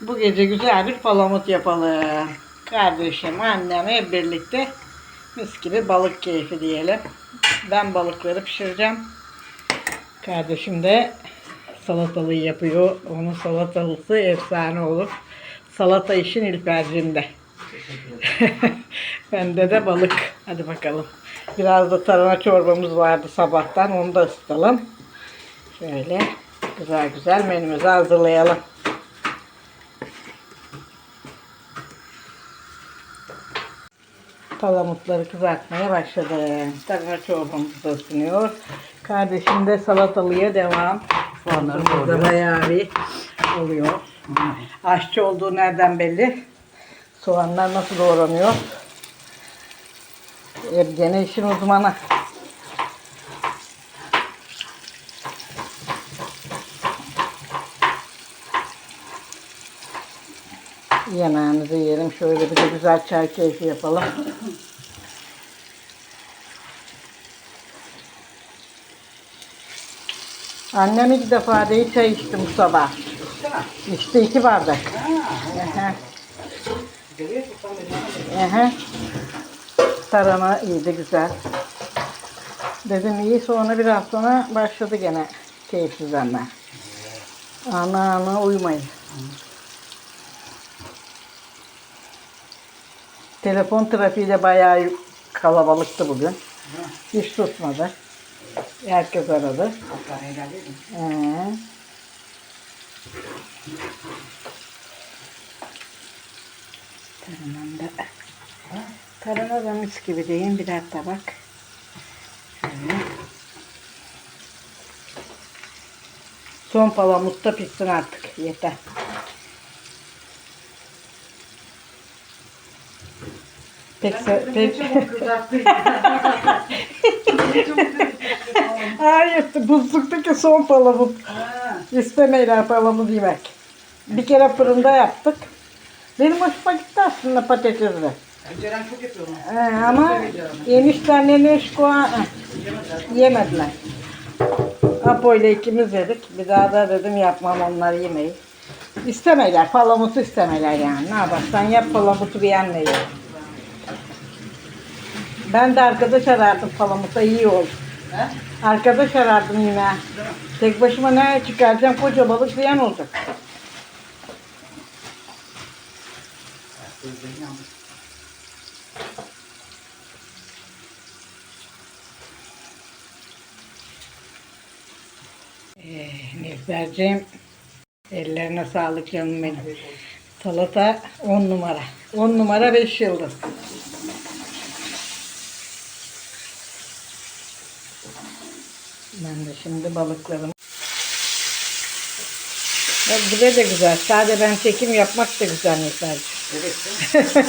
Bu gece güzel bir palamut yapalım. Kardeşim, annem hep birlikte mis gibi balık keyfi diyelim. Ben balıkları pişireceğim. Kardeşim de salatalığı yapıyor. Onun salatalısı efsane olur. Salata işin ilpercinde. Bende de balık. Hadi bakalım. Biraz da tarhana çorbamız vardı sabahtan. Onu da ısıtalım. Şöyle güzel güzel menümüzü hazırlayalım. Palamutları kızartmaya başladım. Çorbamız da ısınıyor. Kardeşim de salatalığa devam. Soğanlarımız da bayağı bir oluyor. Aşçı olduğu nereden belli? Soğanlar nasıl doğranıyor? Hep gene işin uzmanı. Yemeğimizi yiyelim. Şöyle bir de güzel çay keyfi yapalım. Annem ilk defa değil çay içti bu sabah. İçti iki bardak. Aha. Aha. Tarhana iyiydi güzel. Dedim iyi sonra biraz sonra başladı gene keyifsizlenme. Ana ana uyumayın. Telefon trafiği de bayağı kalabalıktı bugün. Hiç tutmadı. Herkes aradı. Ee, Tarhanam da. Tarhana da mis gibi değil. Birer tabak. Şöyle. Son palamut da pişsin artık. Yeter. Pek... Hayır, buzluktaki son palamut. İstemeyler palamut yemek. Bir kere fırında yaptık. Benim hoşuma gitti aslında patatesli. Ceren çok yapıyor onu. Ee, ama eniştenle Neşko ı, yemediler. Apo ile ikimiz yedik. Bir daha da dedim yapmam onlar yemeyi. İstemeyler. Palamutu istemeyler yani. Ne yaparsan yap palamutu beğenmeyin. Ben de arkadaş arardım palamuta iyi oldu. He? Arkadaş arardım yine. Tek başıma ne çıkaracağım koca balık ziyan olacak. Ee, ellerine sağlık canım benim. Salata 10 numara. 10 numara 5 yıldız. Ben de şimdi balıklarımı ya bu da güzel. Sade ben çekim yapmak da güzel Nilberciğim. Evet.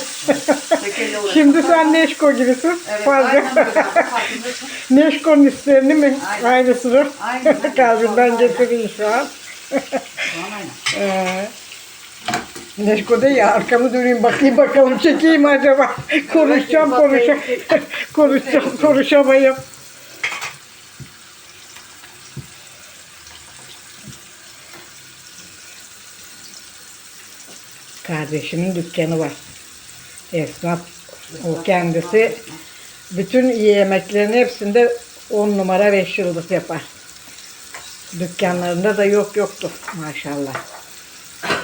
Şimdi sen Neşko gibisin. Evet, Fazla. aynen. Farkındasın. Neşko'nun hislerini mi? Aynen. Aynısını. Aynen. Kalbimden getireyim şu an. Aynen. Ee, Neşko da ya arkamı döneyim bakayım bakalım çekeyim acaba. Konuşacağım konuşacağım. konuşacağım konuşamayım. Kardeşimin dükkanı var. Esnaf o kendisi bütün yemeklerin hepsinde 10 numara 5 yıldız yapar. Dükkanlarında da yok yoktu maşallah.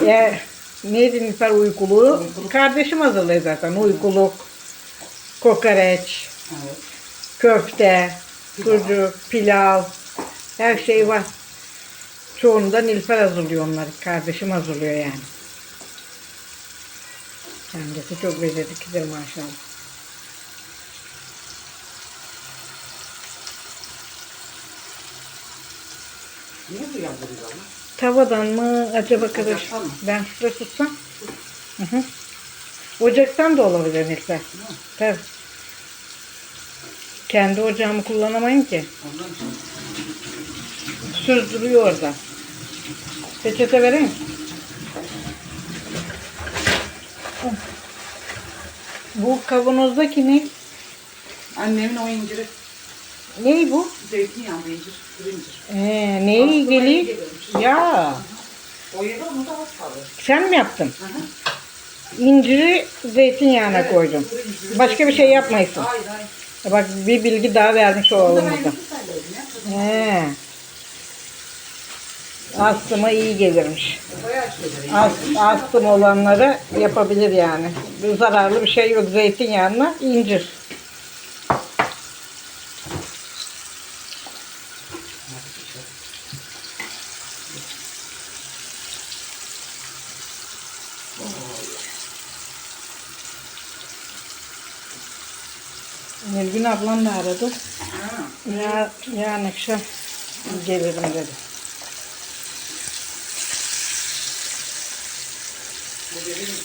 Ya neydi Nilüfer uykuluğu? Kardeşim hazırlıyor zaten. Uykuluk, kokoreç, Evet. köfte, sucuk, pilav, her şey var. Çoğunu da Nilüfer hazırlıyor onları. Kardeşim hazırlıyor yani. Kendisi çok beceriklidir maşallah. Niye bu yandırıyor ama? Tavadan mı acaba kadar? Mı? Ben şurada tutsam. Hı hı. Ocaktan da olabilir Nilüfer. Tabii. Kendi ocağımı kullanamayın ki. Ondan için. Süzdürüyor orada. Peçete vereyim. Bu kavanozdaki ne? Annemin o inciri. Ne bu? Zeytinyağlı incir. Kuru incir. Ee, iyi geliyor? Ya. O yedi onu da az kaldı. Sen mi yaptın? Hı hı. İnciri zeytinyağına Evet, koydum. kuru inciri. Başka bir şey yapmayasın. Hayır hayır. Bak bir bilgi daha vermiş Bunu da ben sayıyorum ya. He. Astıma iyi gelirmiş. Ast, astım olanları yapabilir yani. Bir zararlı bir şey yok. Zeytinyağına incir. Nilgün ablam da aradı. Ya, yarın akşam gelirim dedi. Bu dedi mi?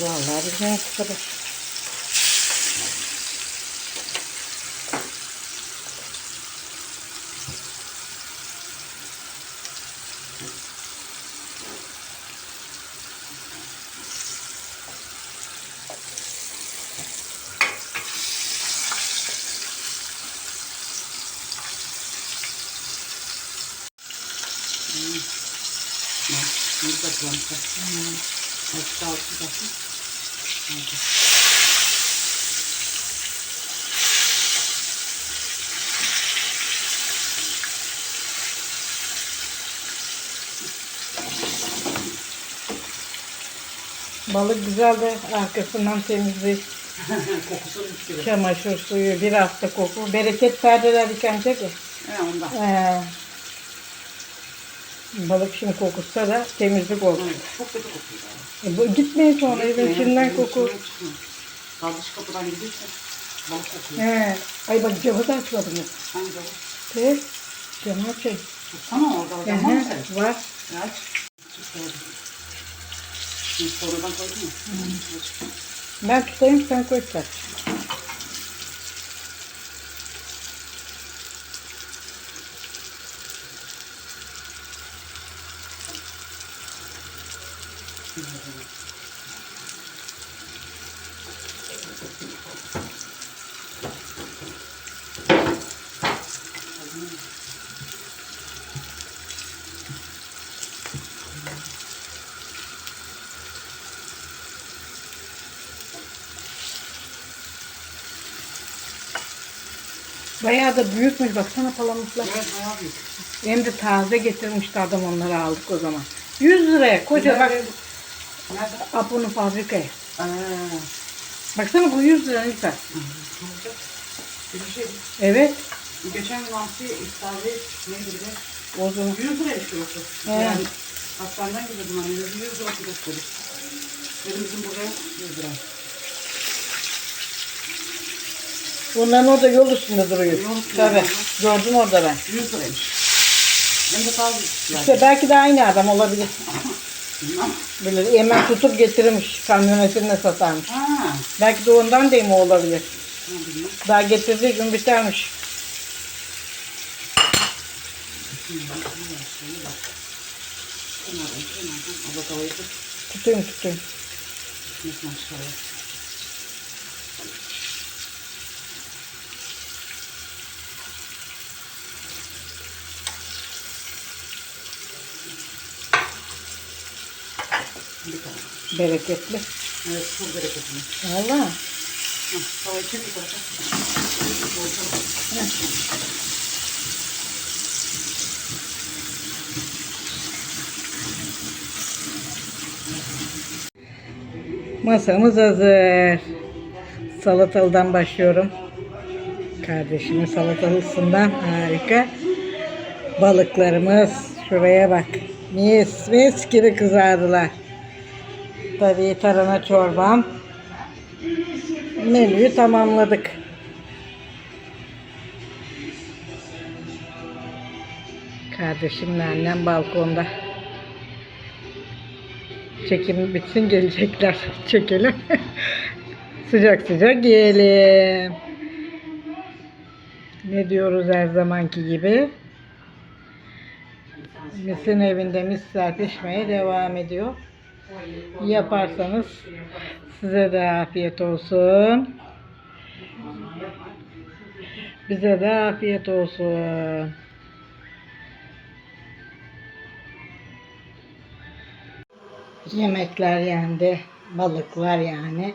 Vallahi bilmiyorum bu kadar. Bak, bunu da planta. Azıcık daha su bakın. Balık güzel de arkasından temizlik, Kokusu gibi. çamaşır suyu, bir hafta koku. Bereket perdeler yıkanacak ya. He ondan. Ee, balık şimdi kokusta da temizlik oldu. Evet, Çok kötü kokuyor. Bu gitmeyin sonra evin içinden koku. çıkıyor. Kardeş kapıdan gidiyorsa balık kokuyor. He. Ay bak camı da açmadım. Hangi balık? Tez. Camı açayım. Tutsana orada hocam var mı senin? Var. Aç. Sonradan koydun mu? Ben tutayım sen koy sen. Bayağı da büyükmüş baksana palamutlar. Evet büyük. Hem de taze getirmişti adam onları aldık o zaman. 100 liraya koca bak Nerede? Apo'nun fabrikaya. Aa, Baksana bu 100 lira lütfen. bir şey. Evet. Geçen gün hamsi istavri neydi bir de? O zaman. 100 liraymış kilosu. He. Yani hastaneden gidiyordum hani 100 lira dedi. Dedim bizim buraya 100 lira. Bunların orada yol üstünde duruyor. Yol üstünde, Tabii. Gördüm orada ben. 100 liraymış. Hem de yani. İşte belki de aynı adam olabilir. Bilmem. Böyle hemen tutup getirmiş. Kamyonetine satarmış. Ha. Belki de ondan değil mi olabilir. Bilmem. Daha getirdiği gün bitermiş. Tutayım tutayım. Nasıl. Bereketli. Evet, çok bereketli. Valla. Tavayı çek bir tarafa. Masamız hazır. Salatalıdan başlıyorum. Kardeşimin salatalısından harika. Balıklarımız şuraya bak. Mis mis gibi kızardılar. Tabii tarhana çorbam. Menüyü tamamladık. Kardeşimle annem balkonda. Çekim bitsin gelecekler. Çekelim. sıcak sıcak yiyelim. Ne diyoruz her zamanki gibi? Misin evinde misler pişmeye devam ediyor. Yaparsanız size de afiyet olsun. Bize de afiyet olsun. Yemekler yendi. Balıklar yani.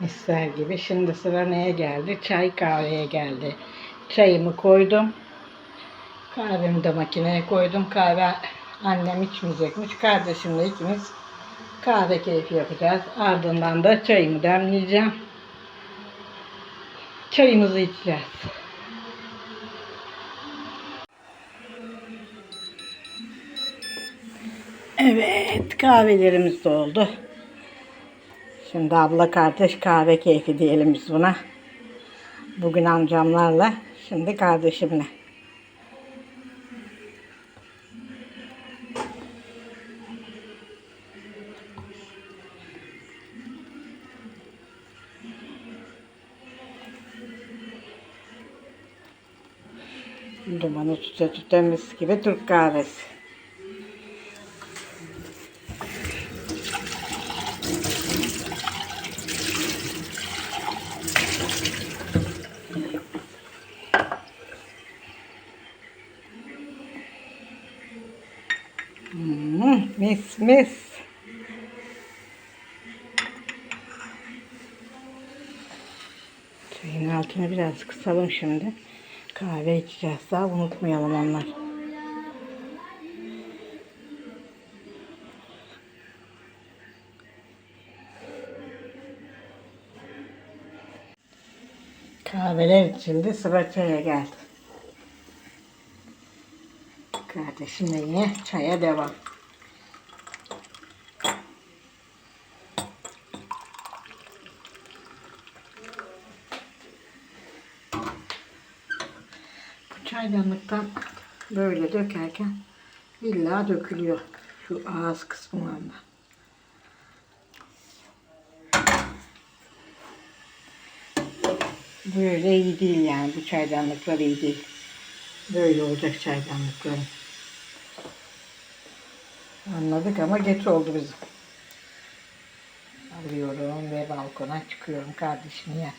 Misler gibi. Şimdi sıra neye geldi? Çay kahveye geldi. Çayımı koydum. Kahvemi de makineye koydum. Kahve annem içmeyecekmiş. Kardeşimle ikimiz kahve keyfi yapacağız. Ardından da çayımı demleyeceğim. Çayımızı içeceğiz. Evet, kahvelerimiz de oldu. Şimdi abla kardeş kahve keyfi diyelim biz buna. Bugün amcamlarla, şimdi kardeşimle. Dumanı tüte tüte mis gibi Türk kahvesi. Hmm, mis mis. Çayın altını biraz kısalım şimdi. Kahve içeceğiz daha unutmayalım onlar. Kahveler içildi sıra çaya geldi. Kardeşimle yine çaya devam. Bu çaydanlıktan böyle dökerken illa dökülüyor. Şu ağız kısmından. Böyle iyi değil yani bu çaydanlıklar iyi değil. Böyle olacak çaydanlıkların. Anladık ama geç oldu bizim. Alıyorum ve balkona çıkıyorum kardeşim ya.